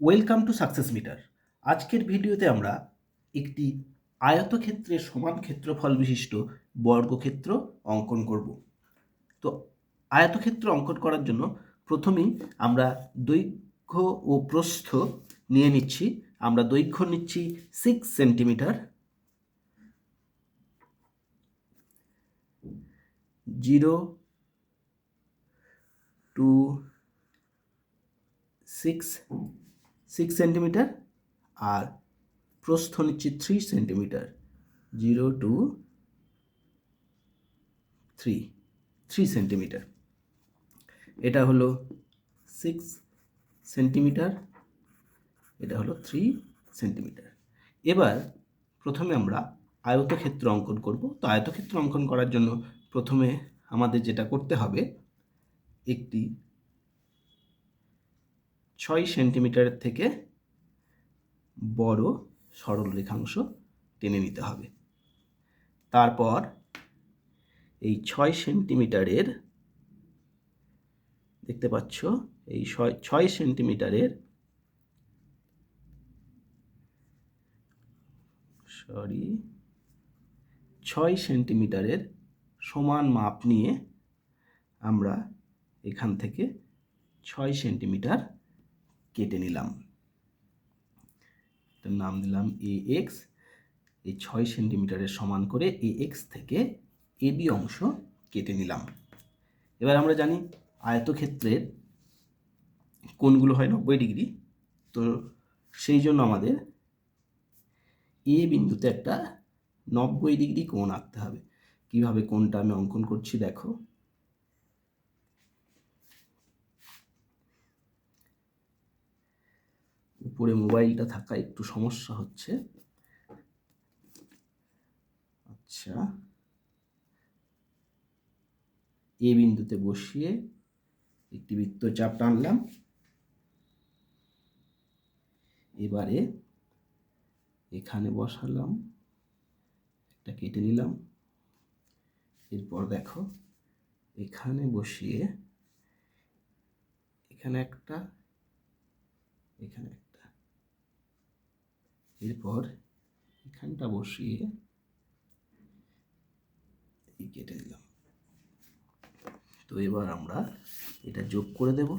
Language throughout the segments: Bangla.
ওয়েলকাম টু সাকসেস মিটার আজকের ভিডিওতে আমরা একটি আয়তক্ষেত্রের সমান ক্ষেত্রফল বিশিষ্ট বর্গক্ষেত্র অঙ্কন করব। তো আয়তক্ষেত্র অঙ্কন করার জন্য প্রথমেই আমরা দৈর্ঘ্য ও প্রস্থ নিয়ে নিচ্ছি। আমরা দৈর্ঘ্য নিচ্ছি six centimetre zero two six six centimetre আর প্রস্থ নিচ্ছি three centimetre zero two three three centimetre এটা হলো সিক্স সেন্টিমিটার এটা হলো থ্রি সেন্টিমিটার এবার প্রথমে আমরা আয়তক্ষেত্র অঙ্কন করব। তো আয়তক্ষেত্র অঙ্কন করার জন্য প্রথমে আমাদের যেটা করতে হবে, একটি ছয় সেন্টিমিটারের থেকে বড় সরল রেখাংশ টেনে নিতে হবে। তারপর এই ছয় সেন্টিমিটারের দেখতে পাচ্ছ, এই ছয় সেন্টিমিটারের সরি, ছয় সেন্টিমিটারের সমান মাপ নিয়ে আমরা এখান থেকে ছয় সেন্টিমিটার কেটে নিলাম। তার নাম দিলাম এ এক্স এই ছয় সেন্টিমিটারের সমান করে এ এক্স থেকে এ বি অংশ কেটে নিলাম। এবার আমরা জানি আয়তক্ষেত্রের কোণগুলো হয় নব্বই ডিগ্রি। তো সেই জন্য আমাদের এ বিন্দুতে একটা নব্বই ডিগ্রি কোণ আঁকতে হবে। কীভাবে কোণটা আমি অঙ্কন করছি দেখো। উপরে মোবাইলটা থাকা একটু সমস্যা হচ্ছে। আচ্ছা। এ বিন্দুতে বসিয়ে একটি বৃত্তচাপ টানলাম। এবারে এখানে বসালাম। একটা কেটে নিলাম। এরপর দেখো, এখানে বসিয়ে এখানে একটা, এখানে এরপর এখানটা বসিয়ে এই কেটে দিলাম। তো এবার আমরা এটা যোগ করে দেব।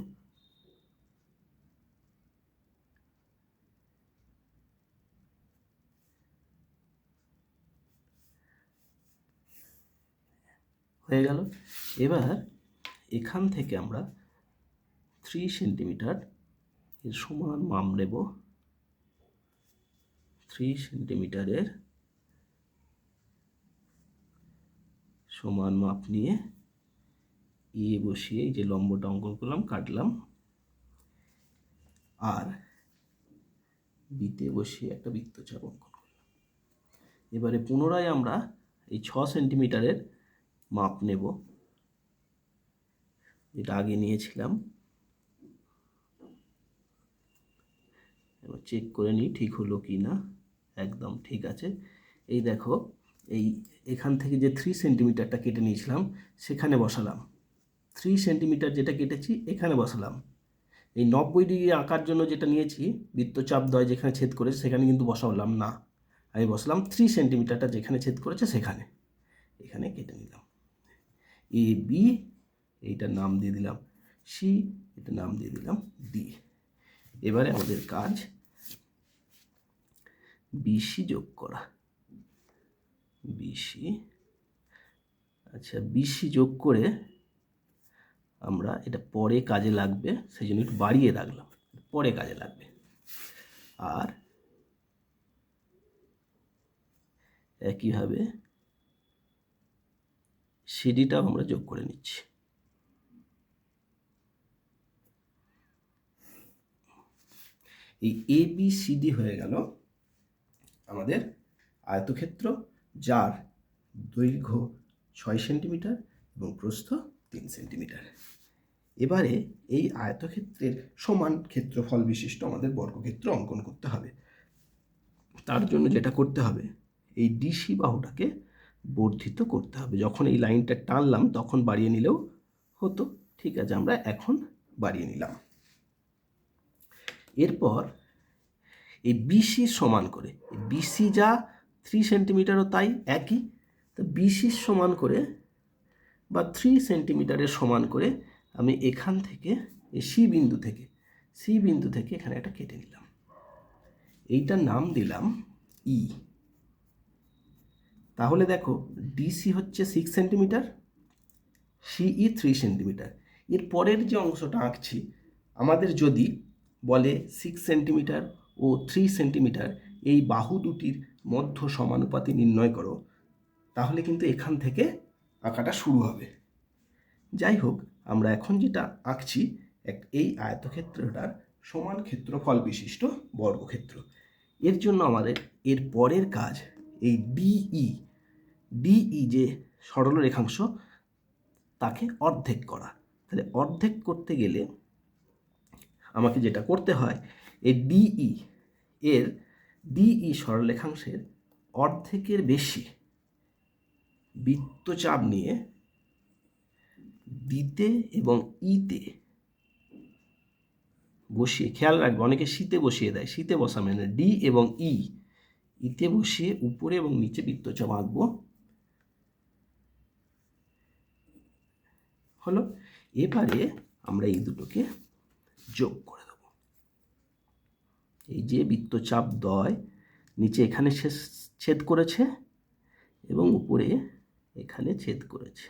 হয়ে গেল। এবার এখান থেকে আমরা থ্রি সেন্টিমিটার এর সমান মাপ নেব। থ্রি সেন্টিমিটারের সমান মাপ নিয়ে এ বসিয়ে এই যে লম্বটা অঙ্কন করলাম, কাটলাম। আর বিতে বসিয়ে একটা বৃত্তচাপ অঙ্কন করলাম। এবারে পুনরায় আমরা এই ছ সেন্টিমিটারের মাপ নেব। যেটা আগে নিয়েছিলাম। চেক করে নিই ঠিক হলো কি না একদম ঠিক আছে। এই দেখো, এই এখান থেকে যে থ্রি সেন্টিমিটারটা কেটে নিয়েছিলাম, সেখানে বসালাম। থ্রি সেন্টিমিটার যেটা কেটেছি, এখানে বসালাম। এই নব্বই ডিগ্রি আঁকার জন্য যেটা নিয়েছি, বৃত্তচাপ দয় যেখানে ছেদ করেছে, সেখানে কিন্তু বসালাম না। আমি বসালাম থ্রি সেন্টিমিটারটা যেখানে ছেদ করেছে, সেখানে। এখানে কেটে নিলাম। এ, বি, এইটার নাম দিয়ে দিলাম। সি এটা নাম দিয়ে দিলাম ডি। এবারে আমাদের কাজ বিসি যোগ করা। বিসি আচ্ছা বিসি যোগ করে আমরা এটা পরে কাজে লাগবে সেই জন্য একটু বাড়িয়ে রাখলাম। পরে কাজে লাগবে। আর একইভাবে সিডিটাও আমরা যোগ করে নিচ্ছি। এই এ বি সি ডি হয়ে গেল। আমাদের আয়তক্ষেত্র, যার দৈর্ঘ্য ছয় সেন্টিমিটার এবং প্রস্থ তিন সেন্টিমিটার। এবারে এই আয়তক্ষেত্রের সমান ক্ষেত্রফল বিশিষ্ট আমাদের বর্গক্ষেত্র অঙ্কন করতে হবে। তার জন্য যেটা করতে হবে, এই ডিসি বাহুটাকে বর্ধিত করতে হবে। যখন এই লাইনটা টানলাম, তখন বাড়িয়ে নিলেও হতো। ঠিক আছে, আমরা এখন বাড়িয়ে নিলাম। এরপর এই বিসি সমান করে বিসি যা থ্রি সেন্টিমিটারও তাই একই, তো বিসি সমান করে বা থ্রি সেন্টিমিটারের সমান করে আমি এখান থেকে এই সি বিন্দু থেকে সি বিন্দু থেকে এখানে একটা কেটে নিলাম। এইটার নাম দিলাম ই তাহলে দেখো ডিসি হচ্ছে six centimetre CE three centimetre এর পরের যে অংশটা আঁকছি, আমাদের যদি বলে সিক্স সেন্টিমিটার ও থ্রি সেন্টিমিটার এই বাহু দুটির মধ্য সমানুপাতি নির্ণয় করো। তাহলে কিন্তু এখান থেকে আঁকাটা শুরু হবে। যাই হোক, আমরা এখন যেটা আঁকছি, এক এই আয়তক্ষেত্রটার সমান ক্ষেত্রফল বিশিষ্ট বর্গক্ষেত্র। এর জন্য আমাদের এর পরের কাজ, এই ডিই ডিই যে সরল রেখাংশ, তাকে অর্ধেক করা। তাহলে অর্ধেক করতে গেলে আমাকে যেটা করতে হয়, এই ডিই এর ডিই সরলরেখাংশের অর্ধেকের বেশি বৃত্তচাপ নিয়ে দিতে এবং ইতে বসিয়ে, খেয়াল রাখবে, অনেকে শীতে বসিয়ে দেয় শীতে বসা মানে ডি এবং ই, ইতে বসিয়ে উপরে এবং নিচে বৃত্তচাপ আঁকবো। হলো, এবারে আমরা এই দুটোকে যোগ করে এই যে বৃত্তচাপ দয় নিচে এখানে ছেদ করেছে এবং উপরে এখানে ছেদ করেছে।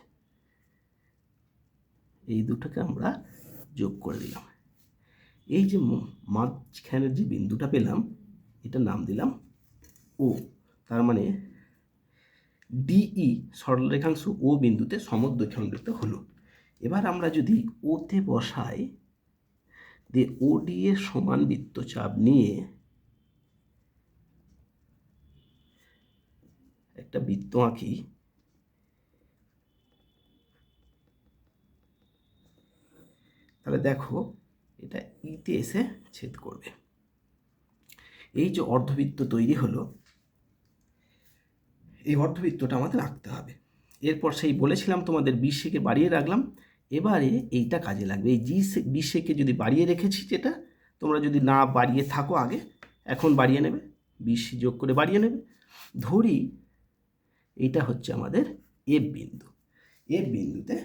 এই দুটোকে আমরা যোগ করে দিলাম। এই যে মাঝখানের যে বিন্দুটা পেলাম এটা নাম দিলাম ও। তার মানে ডিই সরলরেখাংশ ও বিন্দুতে সমদ্বৈখণ্ডিত হলো। এবার আমরা যদি ওতে বসাই দিয়ে ওডি এর সমান বৃত্তচাপ নিয়ে একটা বৃত্ত আঁকি, তাহলে দেখো এটা ইতে এসে ছেদ করবে। এই যে অর্ধবৃত্ত তৈরি হলো, এই অর্ধবৃত্তটা আমাদের আঁকতে হবে। এরপর সেই বলেছিলাম তোমাদের বিশেকে বাড়িয়ে রাখলাম এবারে এইটা কাজে লাগবে। এই জি বিশেকে যদি বাড়িয়ে রেখেছি যেটা, তোমরা যদি না বাড়িয়ে থাকো আগে, এখন বাড়িয়ে নেবে বিশ যোগ করে বাড়িয়ে নেবে। ধরি এইটা হচ্ছে আমাদের এফ বিন্দু। এফ বিন্দুতে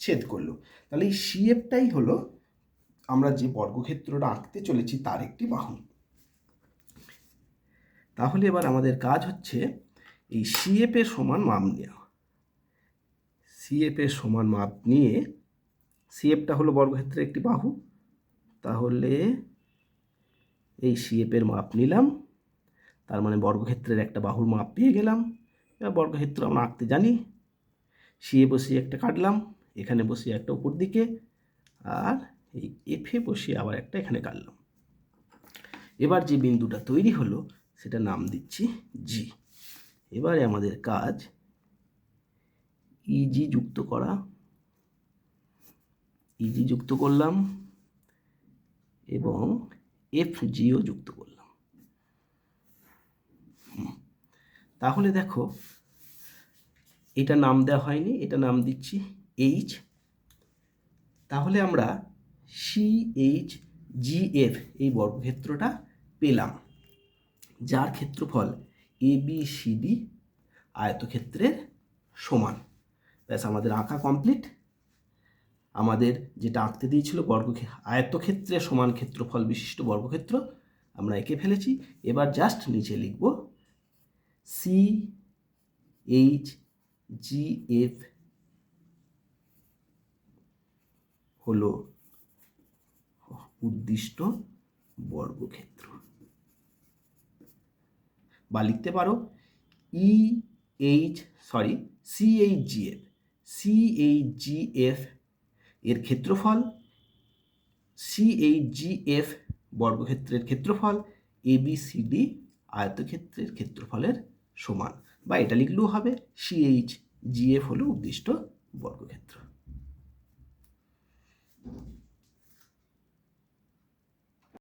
ছেদ করল। তাহলে এই সিএফটাই হলো আমরা যে বর্গক্ষেত্রটা আঁকতে চলেছি তার একটি বাহু তাহলে এবার আমাদের কাজ হচ্ছে এই সিএফের সমান মাপ নেওয়া। সিএফের সমান মাপ নিয়ে সিএফটা হলো বর্গক্ষেত্রের একটি বাহু। তাহলে এই সিএফের মাপ নিলাম। তার মানে বর্গক্ষেত্রের একটা বাহুর মাপ পেয়ে গেলাম। এবার বর্গক্ষেত্র আমরা আঁকতে জানি। সিএ বসিয়ে একটা কাটলাম, এখানে বসিয়ে একটা উপর দিকে, আর এই এফে বসিয়ে আবার একটা এখানে কাটলাম। এবার যে বিন্দুটা তৈরি হলো সেটা নাম দিচ্ছি জি এবারে আমাদের কাজ ইজি যুক্ত করা। ইজি যুক্ত করলাম এবং এফ জিও যুক্ত করলাম। তাহলে দেখো, এটা নাম দেওয়া হয়নি, এটা নাম দিচ্ছি এইচ তাহলে আমরা সি এইচ জি এফ এই বর্গক্ষেত্রটা পেলাম, যার ক্ষেত্রফল এ বি সি ডি আয়তক্ষেত্রের সমান। ব্যাস আমাদের আঁকা কমপ্লিট আমাদের যেটা আঁকতে দিয়েছিল বর্গ আয়তক্ষেত্রের সমান ক্ষেত্রফল বিশিষ্ট বর্গক্ষেত্র, আমরা এঁকে ফেলেছি। এবার জাস্ট নিচে লিখব সি এইচ জি এফ হলো উদ্দিষ্ট বর্গক্ষেত্র। বা লিখতে পারো E H sorry C H G F C H G F এর ক্ষেত্রফল সি এইচ জি এফ বর্গক্ষেত্রের ক্ষেত্রফল এবিসিডি আয়তক্ষেত্রের ক্ষেত্রফলের সমান। বা এটা লিখলেও হবে সি এইচ জি এফ হলো উদ্দিষ্ট বর্গক্ষেত্র।